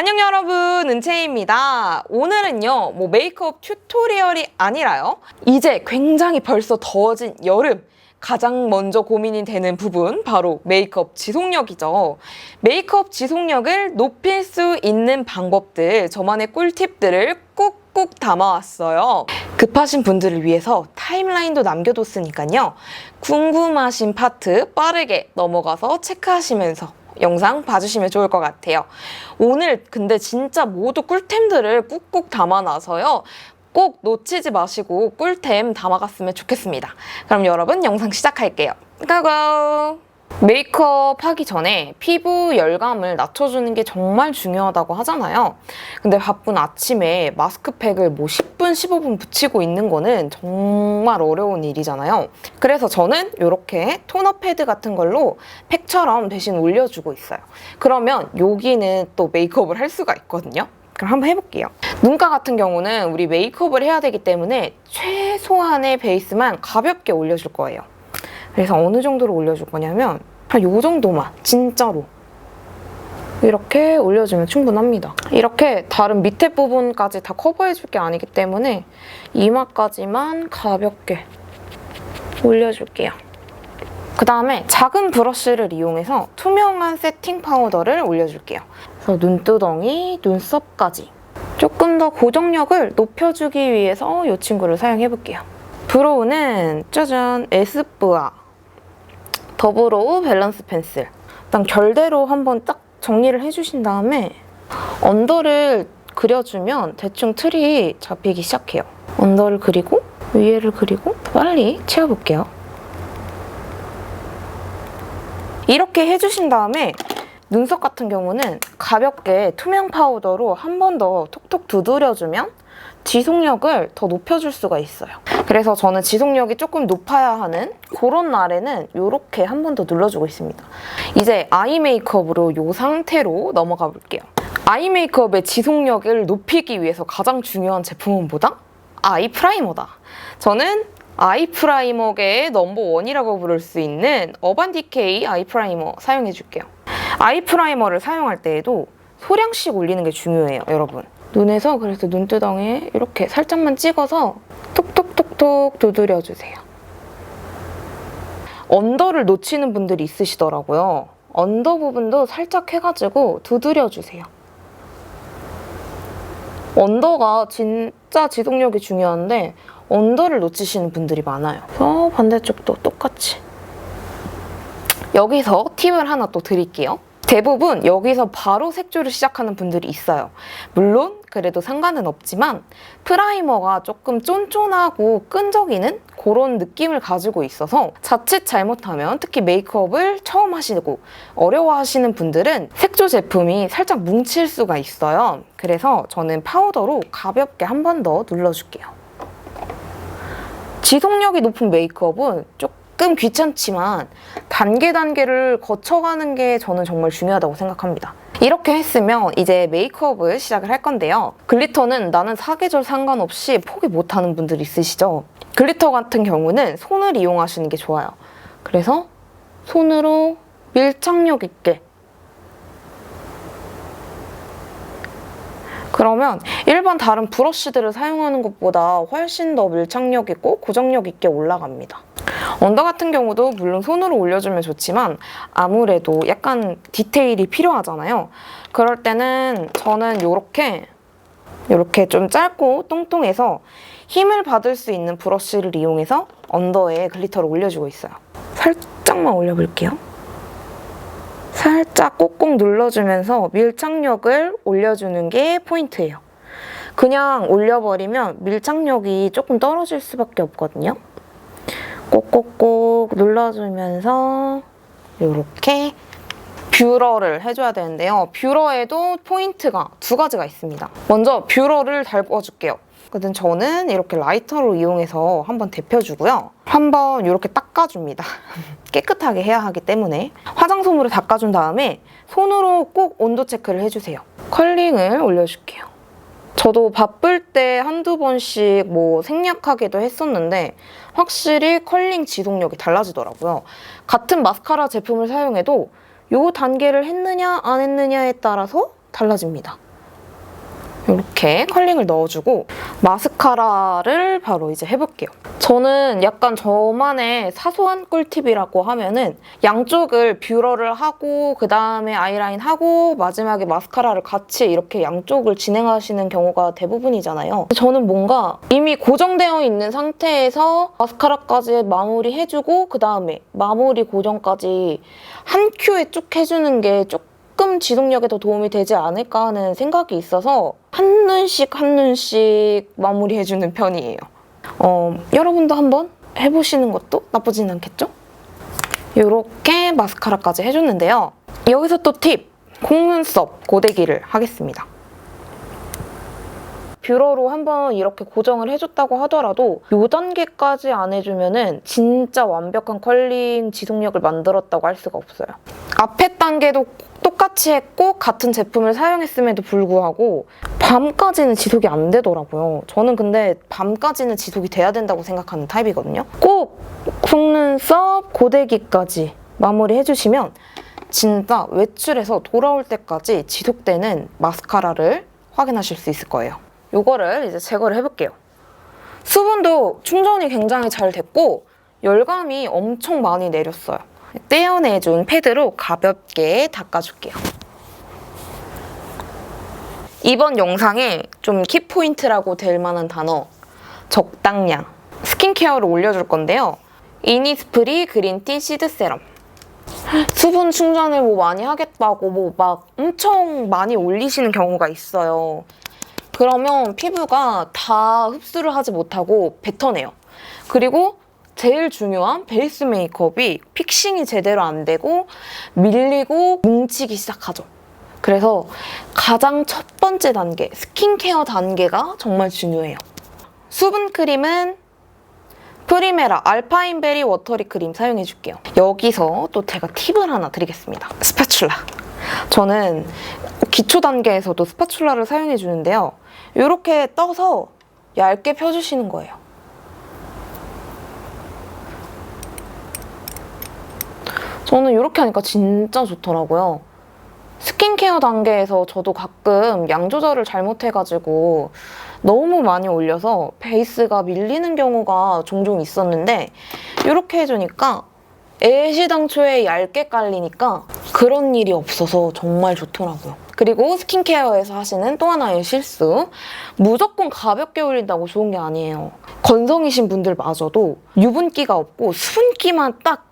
안녕 여러분 은채입니다. 오늘은요 뭐 메이크업 튜토리얼이 아니라요. 이제 굉장히 벌써 더워진 여름 가장 먼저 고민이 되는 부분 바로 메이크업 지속력이죠. 메이크업 지속력을 높일 수 있는 방법들 저만의 꿀팁들을 꾹꾹 담아왔어요. 급하신 분들을 위해서 타임라인도 남겨뒀으니까요. 궁금하신 파트 빠르게 넘어가서 체크하시면서 영상 봐주시면 좋을 것 같아요. 오늘 근데 진짜 모두 꿀템들을 꾹꾹 담아놔서요. 꼭 놓치지 마시고 꿀템 담아갔으면 좋겠습니다. 그럼 여러분 영상 시작할게요. 고고! 메이크업 하기 전에 피부 열감을 낮춰주는 게 정말 중요하다고 하잖아요. 근데 바쁜 아침에 마스크팩을 뭐 10분, 15분 붙이고 있는 거는 정말 어려운 일이잖아요. 그래서 저는 이렇게 토너 패드 같은 걸로 팩처럼 대신 올려주고 있어요. 그러면 여기는 또 메이크업을 할 수가 있거든요. 그럼 한번 해볼게요. 눈가 같은 경우는 우리 메이크업을 해야 되기 때문에 최소한의 베이스만 가볍게 올려줄 거예요. 그래서 어느 정도로 올려줄 거냐면 한 요 정도만 진짜로 이렇게 올려주면 충분합니다. 이렇게 다른 밑에 부분까지 다 커버해줄 게 아니기 때문에 이마까지만 가볍게 올려줄게요. 그 다음에 작은 브러쉬를 이용해서 투명한 세팅 파우더를 올려줄게요. 그래서 눈두덩이, 눈썹까지 조금 더 고정력을 높여주기 위해서 이 친구를 사용해볼게요. 브로우는 짜잔 에스쁘아 더브로우 밸런스 펜슬 일단 결대로 한번 딱 정리를 해주신 다음에 언더를 그려주면 대충 틀이 잡히기 시작해요. 언더를 그리고 위에를 그리고 빨리 채워볼게요. 이렇게 해주신 다음에 눈썹 같은 경우는 가볍게 투명 파우더로 한 번 더 톡톡 두드려주면 지속력을 더 높여줄 수가 있어요. 그래서 저는 지속력이 조금 높아야 하는 그런 날에는 이렇게 한 번 더 눌러주고 있습니다. 이제 아이 메이크업으로 이 상태로 넘어가 볼게요. 아이 메이크업의 지속력을 높이기 위해서 가장 중요한 제품은 뭐다? 아이 프라이머다. 저는 아이 프라이머계의 넘버원이라고 부를 수 있는 어반디케이 아이 프라이머 사용해줄게요. 아이 프라이머를 사용할 때에도 소량씩 올리는 게 중요해요, 여러분. 눈에서 그래서 눈두덩이에 이렇게 살짝만 찍어서 톡톡톡톡 두드려주세요. 언더를 놓치는 분들이 있으시더라고요. 언더 부분도 살짝 해가지고 두드려주세요. 언더가 진짜 지속력이 중요한데 언더를 놓치시는 분들이 많아요. 그래서 반대쪽도 똑같이. 여기서 팁을 하나 또 드릴게요. 대부분 여기서 바로 색조를 시작하는 분들이 있어요. 물론 그래도 상관은 없지만 프라이머가 조금 쫀쫀하고 끈적이는 그런 느낌을 가지고 있어서 자칫 잘못하면 특히 메이크업을 처음 하시고 어려워하시는 분들은 색조 제품이 살짝 뭉칠 수가 있어요. 그래서 저는 파우더로 가볍게 한 번 더 눌러줄게요. 지속력이 높은 메이크업은 조금 귀찮지만 단계 단계를 거쳐가는 게 저는 정말 중요하다고 생각합니다. 이렇게 했으면 이제 메이크업을 시작을 할 건데요. 글리터는 나는 사계절 상관없이 포기 못하는 분들 있으시죠? 글리터 같은 경우는 손을 이용하시는 게 좋아요. 그래서 손으로 밀착력 있게 그러면 일반 다른 브러쉬들을 사용하는 것보다 훨씬 더 밀착력 있고 고정력 있게 올라갑니다. 언더 같은 경우도 물론 손으로 올려주면 좋지만 아무래도 약간 디테일이 필요하잖아요. 그럴 때는 저는 이렇게 이렇게 좀 짧고 뚱뚱해서 힘을 받을 수 있는 브러쉬를 이용해서 언더에 글리터를 올려주고 있어요. 살짝만 올려볼게요. 살짝 꼭꼭 눌러주면서 밀착력을 올려주는 게 포인트예요. 그냥 올려버리면 밀착력이 조금 떨어질 수밖에 없거든요. 꼭꼭꼭 눌러주면서 이렇게 뷰러를 해줘야 되는데요. 뷰러에도 포인트가 두 가지가 있습니다. 먼저 뷰러를 달궈줄게요. 그든 저는 이렇게 라이터로 이용해서 한번 데펴주고요. 한번 이렇게 닦아줍니다. 깨끗하게 해야 하기 때문에 화장솜으로 닦아준 다음에 손으로 꼭 온도 체크를 해주세요. 컬링을 올려줄게요. 저도 바쁠 때 한두 번씩 뭐 생략하기도 했었는데 확실히 컬링 지속력이 달라지더라고요. 같은 마스카라 제품을 사용해도 이 단계를 했느냐 안 했느냐에 따라서 달라집니다. 이렇게 컬링을 넣어주고 마스카라를 바로 이제 해볼게요. 저는 약간 저만의 사소한 꿀팁이라고 하면은 양쪽을 뷰러를 하고 그 다음에 아이라인 하고 마지막에 마스카라를 같이 이렇게 양쪽을 진행하시는 경우가 대부분이잖아요. 저는 뭔가 이미 고정되어 있는 상태에서 마스카라까지 마무리해주고 그 다음에 마무리 고정까지 한 큐에 쭉 해주는 게 조금 지속력에 더 도움이 되지 않을까 하는 생각이 있어서 한 눈씩 한 눈씩 마무리해주는 편이에요. 어, 여러분도 한번 해보시는 것도 나쁘진 않겠죠? 이렇게 마스카라까지 해줬는데요. 여기서 또 팁! 속눈썹 고데기를 하겠습니다. 뷰러로 한번 이렇게 고정을 해줬다고 하더라도 이 단계까지 안 해주면은 진짜 완벽한 컬링 지속력을 만들었다고 할 수가 없어요. 앞에 단계도 똑같이 했고 같은 제품을 사용했음에도 불구하고 밤까지는 지속이 안 되더라고요. 저는 근데 밤까지는 지속이 돼야 된다고 생각하는 타입이거든요. 꼭 속눈썹 고데기까지 마무리 해주시면 진짜 외출해서 돌아올 때까지 지속되는 마스카라를 확인하실 수 있을 거예요. 이거를 이제 제거를 해볼게요. 수분도 충전이 굉장히 잘 됐고 열감이 엄청 많이 내렸어요. 떼어내준 패드로 가볍게 닦아줄게요. 이번 영상에 좀 키포인트라고 될 만한 단어 적당량 스킨케어를 올려줄 건데요. 이니스프리 그린티 시드 세럼 수분 충전을 뭐 많이 하겠다고 뭐 막 엄청 많이 올리시는 경우가 있어요. 그러면 피부가 다 흡수를 하지 못하고 뱉어내요. 그리고 제일 중요한 베이스 메이크업이 픽싱이 제대로 안 되고 밀리고 뭉치기 시작하죠. 그래서 가장 첫 번째 단계, 스킨케어 단계가 정말 중요해요. 수분 크림은 프리메라 알파인 베리 워터리 크림 사용해 줄게요. 여기서 또 제가 팁을 하나 드리겠습니다. 스파츌라. 저는 기초 단계에서도 스파츌라를 사용해 주는데요. 이렇게 떠서 얇게 펴주시는 거예요. 저는 이렇게 하니까 진짜 좋더라고요. 스킨케어 단계에서 저도 가끔 양 조절을 잘못해가지고 너무 많이 올려서 베이스가 밀리는 경우가 종종 있었는데 이렇게 해주니까 애시당초에 얇게 깔리니까 그런 일이 없어서 정말 좋더라고요. 그리고 스킨케어에서 하시는 또 하나의 실수. 무조건 가볍게 올린다고 좋은 게 아니에요. 건성이신 분들마저도 유분기가 없고 수분기만 딱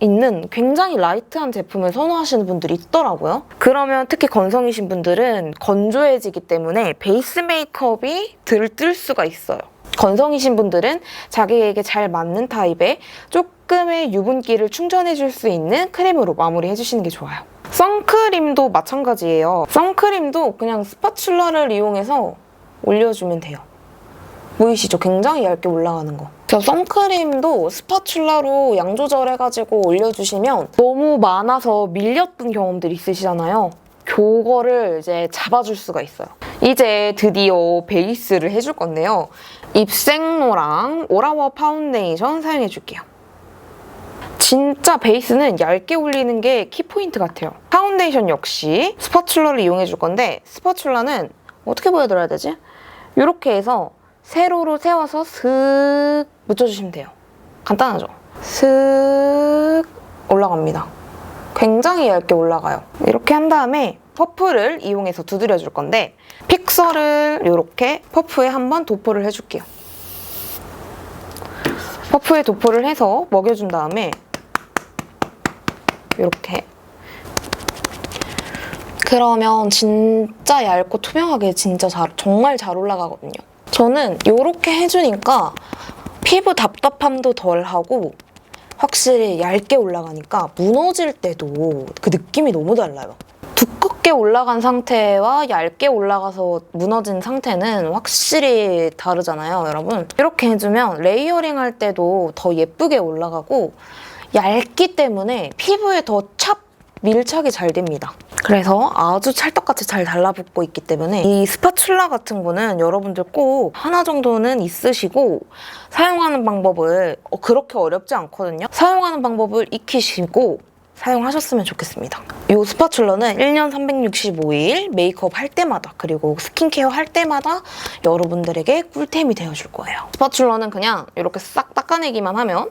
있는 굉장히 라이트한 제품을 선호하시는 분들이 있더라고요. 그러면 특히 건성이신 분들은 건조해지기 때문에 베이스 메이크업이 들뜰 수가 있어요. 건성이신 분들은 자기에게 잘 맞는 타입의 조금의 유분기를 충전해 줄 수 있는 크림으로 마무리해 주시는 게 좋아요. 선크림도 마찬가지예요. 선크림도 그냥 스파츌라를 이용해서 올려주면 돼요. 보이시죠? 굉장히 얇게 올라가는 거. 저 선크림도 스파츌라로 양 조절해가지고 올려주시면 너무 많아서 밀렸던 경험들 있으시잖아요. 그거를 이제 잡아줄 수가 있어요. 이제 드디어 베이스를 해줄 건데요. 입생로랑 오라워 파운데이션 사용해줄게요. 진짜 베이스는 얇게 올리는 게 키포인트 같아요. 파운데이션 역시 스파츌라를 이용해줄 건데 스파츌라는 어떻게 보여드려야 되지? 이렇게 해서 세로로 세워서 슥 묻혀주시면 돼요. 간단하죠? 슥 올라갑니다. 굉장히 얇게 올라가요. 이렇게 한 다음에 퍼프를 이용해서 두드려 줄 건데 픽서를 이렇게 퍼프에 한번 도포를 해줄게요. 퍼프에 도포를 해서 먹여준 다음에 이렇게 그러면 진짜 얇고 투명하게 진짜 잘, 정말 잘 올라가거든요. 저는 이렇게 해주니까 피부 답답함도 덜하고 확실히 얇게 올라가니까 무너질 때도 그 느낌이 너무 달라요. 두껍게 올라간 상태와 얇게 올라가서 무너진 상태는 확실히 다르잖아요, 여러분. 이렇게 해주면 레이어링 할 때도 더 예쁘게 올라가고 얇기 때문에 피부에 더 찹 밀착이 잘 됩니다. 그래서 아주 찰떡같이 잘 달라붙고 있기 때문에 이 스파츌라 같은 거는 여러분들 꼭 하나 정도는 있으시고 사용하는 방법을 어, 그렇게 어렵지 않거든요. 사용하는 방법을 익히시고 사용하셨으면 좋겠습니다. 이 스파츌러는 1년 365일 메이크업 할 때마다 그리고 스킨케어 할 때마다 여러분들에게 꿀템이 되어줄 거예요. 스파츌러는 그냥 이렇게 싹 닦아내기만 하면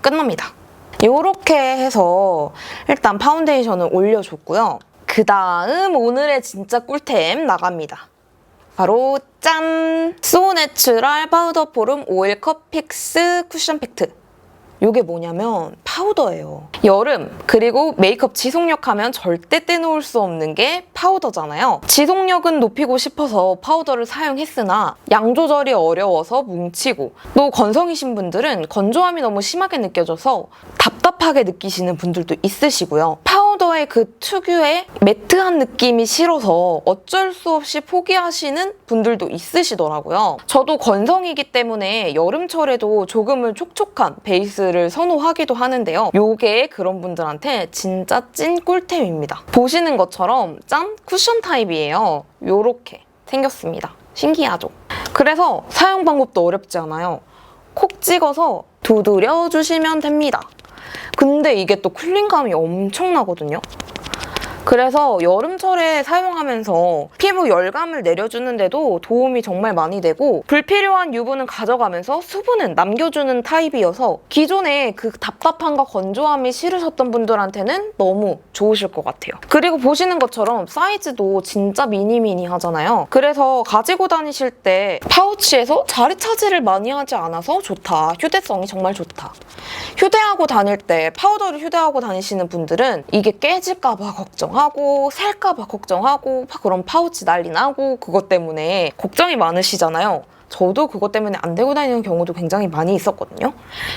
끝납니다. 이렇게 해서 일단 파운데이션을 올려줬고요. 그 다음 오늘의 진짜 꿀템 나갑니다. 바로 짠! 소내추럴 파우더 포름 오일 컷 픽스 쿠션 팩트. 이게 뭐냐면 파우더예요. 여름 그리고 메이크업 지속력 하면 절대 떼놓을 수 없는 게 파우더잖아요. 지속력은 높이고 싶어서 파우더를 사용했으나 양 조절이 어려워서 뭉치고 또 건성이신 분들은 건조함이 너무 심하게 느껴져서 답답하게 느끼시는 분들도 있으시고요. 파우 더의 그 특유의 매트한 느낌이 싫어서 어쩔 수 없이 포기하시는 분들도 있으시더라고요. 저도 건성이기 때문에 여름철에도 조금은 촉촉한 베이스를 선호하기도 하는데요. 요게 그런 분들한테 진짜 찐 꿀템입니다. 보시는 것처럼 짠 쿠션 타입이에요. 요렇게 생겼습니다. 신기하죠? 그래서 사용 방법도 어렵지 않아요. 콕 찍어서 두드려 주시면 됩니다. 근데 이게 또 쿨링감이 엄청나거든요. 그래서 여름철에 사용하면서 피부 열감을 내려주는데도 도움이 정말 많이 되고 불필요한 유분은 가져가면서 수분은 남겨주는 타입이어서 기존에 그 답답함과 건조함이 싫으셨던 분들한테는 너무 좋으실 것 같아요. 그리고 보시는 것처럼 사이즈도 진짜 미니미니 하잖아요. 그래서 가지고 다니실 때 파우치에서 자리 차지를 많이 하지 않아서 좋다. 휴대성이 정말 좋다. 휴대하고 다닐 때 파우더를 휴대하고 다니시는 분들은 이게 깨질까 봐 걱정 하고 살까봐 걱정하고 막 그런 파우치 난리 나고 그것 때문에 걱정이 많으시잖아요. 저도 그것 때문에 안 들고 다니는 경우도 굉장히 많이 있었거든요.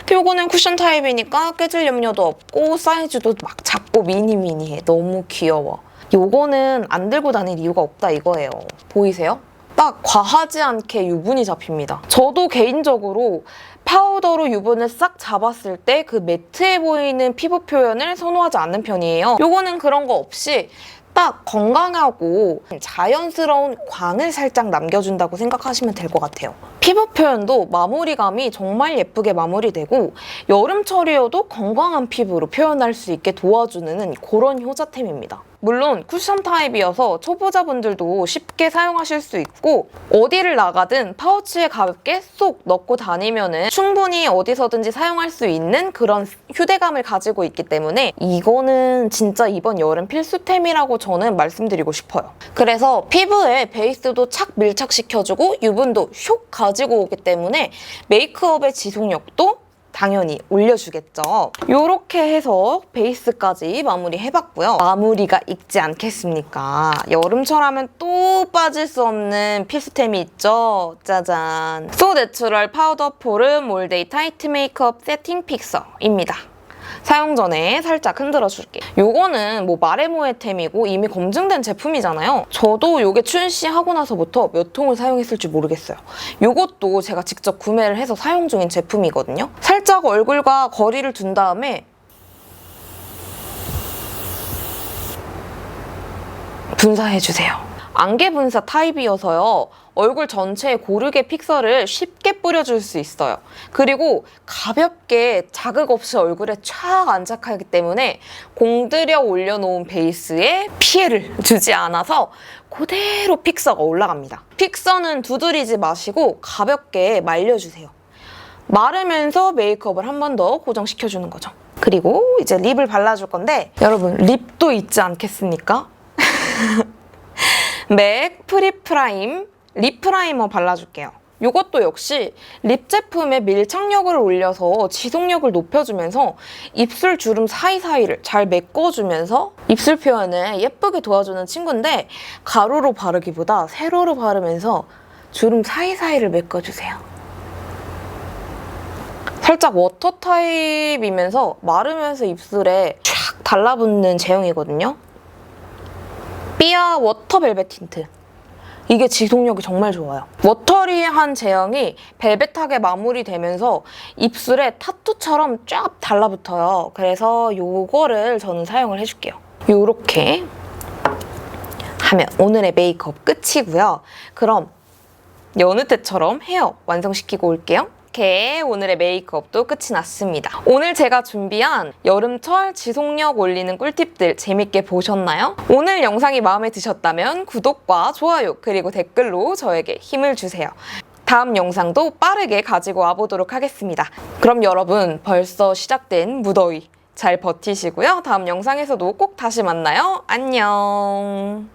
요거는 쿠션 타입이니까 깨질 염려도 없고 사이즈도 막 작고 미니미니해. 너무 귀여워. 요거는 안 들고 다닐 이유가 없다 이거예요. 보이세요? 딱 과하지 않게 유분이 잡힙니다. 저도 개인적으로 파우더로 유분을 싹 잡았을 때 그 매트해 보이는 피부 표현을 선호하지 않는 편이에요. 요거는 그런 거 없이 딱 건강하고 자연스러운 광을 살짝 남겨준다고 생각하시면 될 것 같아요. 피부 표현도 마무리감이 정말 예쁘게 마무리되고 여름철이어도 건강한 피부로 표현할 수 있게 도와주는 그런 효자템입니다. 물론 쿠션 타입이어서 초보자분들도 쉽게 사용하실 수 있고 어디를 나가든 파우치에 가볍게 쏙 넣고 다니면은 충분히 어디서든지 사용할 수 있는 그런 휴대감을 가지고 있기 때문에 이거는 진짜 이번 여름 필수템이라고 저는 말씀드리고 싶어요. 그래서 피부에 베이스도 착 밀착시켜주고 유분도 슉 가지고 오기 때문에 메이크업의 지속력도 당연히 올려주겠죠. 이렇게 해서 베이스까지 마무리해봤고요. 마무리가 있지 않겠습니까? 여름철 하면 또 빠질 수 없는 필수템이 있죠. 짜잔. 소 내추럴 파우더 포름 올데이 타이트 메이크업 세팅 픽서입니다. 사용 전에 살짝 흔들어 줄게. 요거는 뭐 마레모에템이고 이미 검증된 제품이잖아요. 저도 요게 출시하고 나서부터 몇 통을 사용했을지 모르겠어요. 요것도 제가 직접 구매를 해서 사용 중인 제품이거든요. 살짝 얼굴과 거리를 둔 다음에 분사해주세요. 안개 분사 타입이어서요. 얼굴 전체에 고르게 픽서를 쉽게 뿌려줄 수 있어요. 그리고 가볍게 자극 없이 얼굴에 촥 안착하기 때문에 공들여 올려놓은 베이스에 피해를 주지 않아서 그대로 픽서가 올라갑니다. 픽서는 두드리지 마시고 가볍게 말려주세요. 마르면서 메이크업을 한 번 더 고정시켜주는 거죠. 그리고 이제 립을 발라줄 건데 여러분 립도 있지 않겠습니까? 맥 프리프라임 립 프라이머 발라줄게요. 이것도 역시 립 제품에 밀착력을 올려서 지속력을 높여주면서 입술 주름 사이사이를 잘 메꿔주면서 입술 표현을 예쁘게 도와주는 친구인데 가루로 바르기보다 세로로 바르면서 주름 사이사이를 메꿔주세요. 살짝 워터 타입이면서 마르면서 입술에 쫙 달라붙는 제형이거든요. 삐아 워터 벨벳 틴트. 이게 지속력이 정말 좋아요. 워터리한 제형이 벨벳하게 마무리되면서 입술에 타투처럼 쫙 달라붙어요. 그래서 요거를 저는 사용을 해줄게요. 요렇게 하면 오늘의 메이크업 끝이고요. 그럼 여느 때처럼 헤어 완성시키고 올게요. 이렇게 오늘의 메이크업도 끝이 났습니다. 오늘 제가 준비한 여름철 지속력 올리는 꿀팁들 재밌게 보셨나요? 오늘 영상이 마음에 드셨다면 구독과 좋아요 그리고 댓글로 저에게 힘을 주세요. 다음 영상도 빠르게 가지고 와보도록 하겠습니다. 그럼 여러분 벌써 시작된 무더위 잘 버티시고요. 다음 영상에서도 꼭 다시 만나요. 안녕.